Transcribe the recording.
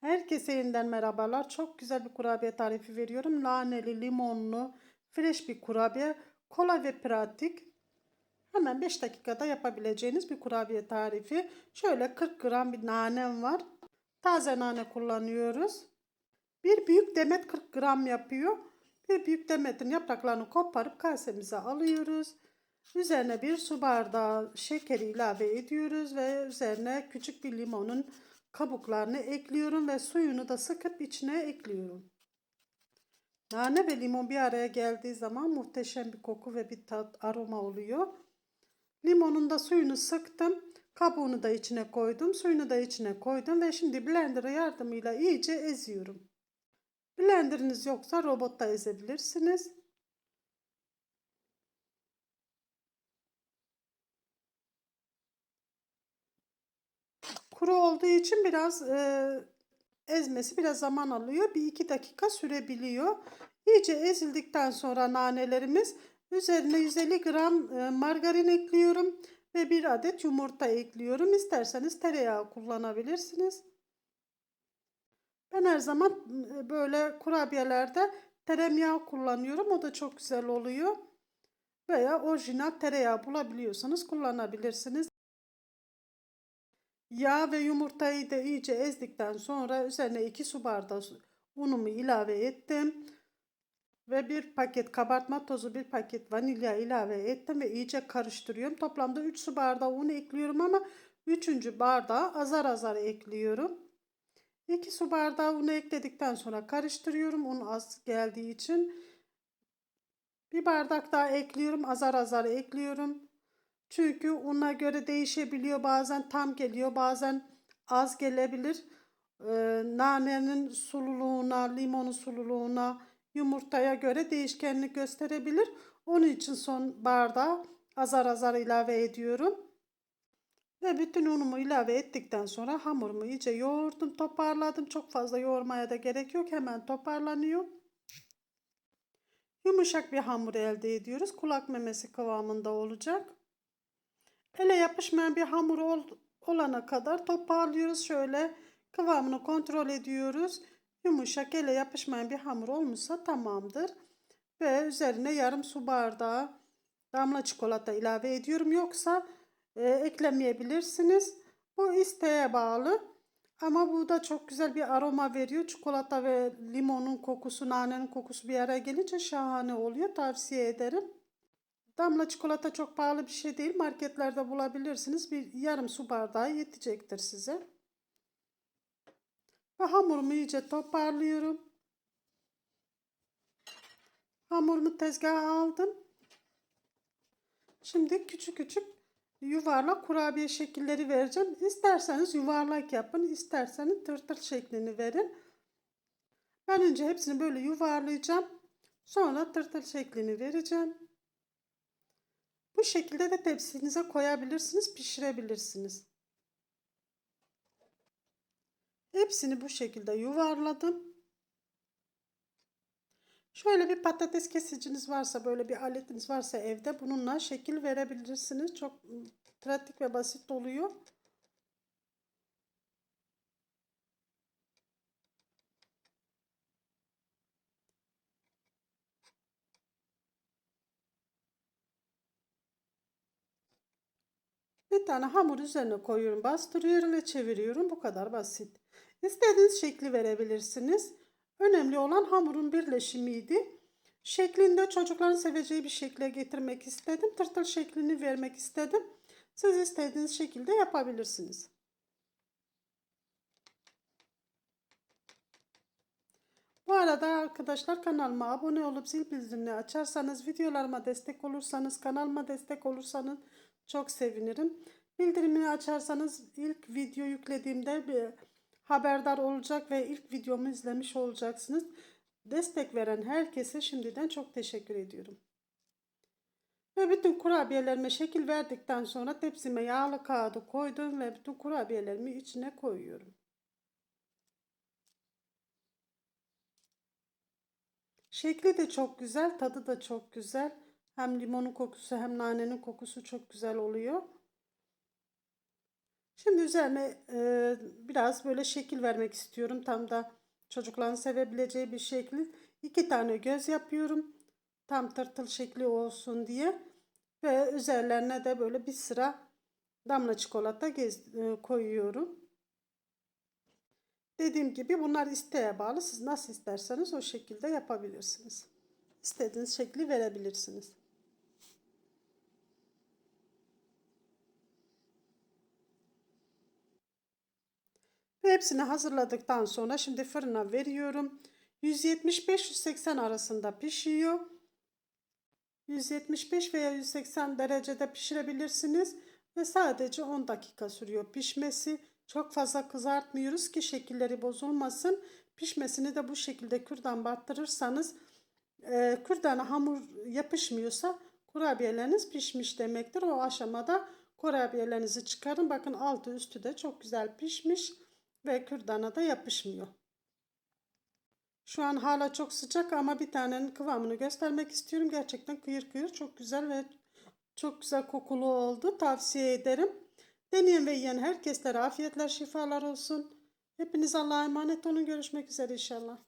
Herkese yeniden merhabalar. Çok güzel bir kurabiye tarifi veriyorum. Naneli, limonlu, fresh bir kurabiye. Kolay ve pratik. Hemen 5 dakikada yapabileceğiniz bir kurabiye tarifi. Şöyle 40 gram bir nanem var. Taze nane kullanıyoruz. Bir büyük demet 40 gram yapıyor. Bir büyük demetin yapraklarını koparıp kasemize alıyoruz. Üzerine bir su bardağı şekeri ilave ediyoruz ve üzerine küçük bir limonun kabuklarını ekliyorum ve suyunu da sıkıp içine ekliyorum. Nane ve limon bir araya geldiği zaman muhteşem bir koku ve bir tat aroma oluyor. Limonun da suyunu sıktım. Kabuğunu da içine koydum. Suyunu da içine koydum ve şimdi blender yardımıyla iyice eziyorum. Blenderınız yoksa robotta ezebilirsiniz. Kuru olduğu için biraz e, ezmesi biraz zaman alıyor. Bir iki dakika sürebiliyor. İyice ezildikten sonra nanelerimiz üzerine 150 gram e, margarin ekliyorum ve bir adet yumurta ekliyorum. İsterseniz tereyağı kullanabilirsiniz. Ben her zaman e, böyle kurabiyelerde tereyağı kullanıyorum. O da çok güzel oluyor. Veya orijinal tereyağı bulabiliyorsanız kullanabilirsiniz. Yağ ve yumurtayı da iyice ezdikten sonra üzerine 2 su bardağı unumu ilave ettim. Ve bir paket kabartma tozu, bir paket vanilya ilave ettim ve iyice karıştırıyorum. Toplamda 3 su bardağı un ekliyorum ama 3. bardağı azar azar ekliyorum. 2 su bardağı unu ekledikten sonra karıştırıyorum. Un az geldiği için. Bir bardak daha ekliyorum. Azar azar ekliyorum. Çünkü una göre değişebiliyor. Bazen tam geliyor, bazen az gelebilir. Ee, nanenin sululuğuna, limonun sululuğuna, yumurtaya göre değişkenlik gösterebilir. Onun için son bardağı azar azar ilave ediyorum. Ve bütün unumu ilave ettikten sonra hamurumu iyice yoğurdum, toparladım. Çok fazla yoğurmaya da gerek yok. Hemen toparlanıyor. Yumuşak bir hamur elde ediyoruz. Kulak memesi kıvamında olacak. Ele yapışmayan bir hamur ol, olana kadar toparlıyoruz. Şöyle kıvamını kontrol ediyoruz. Yumuşak ele yapışmayan bir hamur olmuşsa tamamdır. Ve üzerine yarım su bardağı damla çikolata ilave ediyorum. Yoksa e, eklemeyebilirsiniz. Bu isteğe bağlı. Ama bu da çok güzel bir aroma veriyor. Çikolata ve limonun kokusu, nanenin kokusu bir araya gelince şahane oluyor. Tavsiye ederim. Damla çikolata çok pahalı bir şey değil. Marketlerde bulabilirsiniz. Bir yarım su bardağı yetecektir size. Ve hamurumu iyice toparlıyorum. Hamurumu tezgaha aldım. Şimdi küçük küçük yuvarlak kurabiye şekilleri vereceğim. İsterseniz yuvarlak yapın, isterseniz tırtır şeklini verin. Ben önce hepsini böyle yuvarlayacağım. Sonra tırtır şeklini vereceğim. Bu şekilde de tepsinize koyabilirsiniz, pişirebilirsiniz. Hepsini bu şekilde yuvarladım. Şöyle bir patates kesiciniz varsa, böyle bir aletiniz varsa evde bununla şekil verebilirsiniz. Çok pratik ve basit oluyor. Bir tane hamur üzerine koyuyorum, bastırıyorum ve çeviriyorum. Bu kadar basit. İstediğiniz şekli verebilirsiniz. Önemli olan hamurun birleşimiydi. Şeklinde çocukların seveceği bir şekle getirmek istedim. Tırtıl şeklini vermek istedim. Siz istediğiniz şekilde yapabilirsiniz. Bu arada arkadaşlar kanalıma abone olup zil bildirimini açarsanız, videolarıma destek olursanız, kanalıma destek olursanız çok sevinirim. Bildirimini açarsanız ilk video yüklediğimde bir haberdar olacak ve ilk videomu izlemiş olacaksınız. Destek veren herkese şimdiden çok teşekkür ediyorum. Ve bütün kurabiyelerime şekil verdikten sonra tepsime yağlı kağıdı koydum ve bütün kurabiyelerimi içine koyuyorum. Şekli de çok güzel, tadı da çok güzel. Hem limonun kokusu hem nanenin kokusu çok güzel oluyor. Şimdi üzerine e, biraz böyle şekil vermek istiyorum. Tam da çocukların sevebileceği bir şekli. İki tane göz yapıyorum. Tam tırtıl şekli olsun diye. Ve üzerlerine de böyle bir sıra damla çikolata gez, e, koyuyorum. Dediğim gibi bunlar isteğe bağlı. Siz nasıl isterseniz o şekilde yapabilirsiniz. İstediğiniz şekli verebilirsiniz. Hepsini hazırladıktan sonra şimdi fırına veriyorum. 175-180 arasında pişiyor. 175 veya 180 derecede pişirebilirsiniz ve sadece 10 dakika sürüyor pişmesi. Çok fazla kızartmıyoruz ki şekilleri bozulmasın. Pişmesini de bu şekilde kürdan battırırsanız e, kürdana hamur yapışmıyorsa kurabiyeleriniz pişmiş demektir. O aşamada kurabiyelerinizi çıkarın. Bakın altı üstü de çok güzel pişmiş ve kürdana da yapışmıyor. Şu an hala çok sıcak ama bir tanenin kıvamını göstermek istiyorum. Gerçekten kıyır kıyır çok güzel ve çok güzel kokulu oldu. Tavsiye ederim. Deneyen ve yiyen herkeslere afiyetler şifalar olsun. Hepiniz Allah'a emanet olun. Görüşmek üzere inşallah.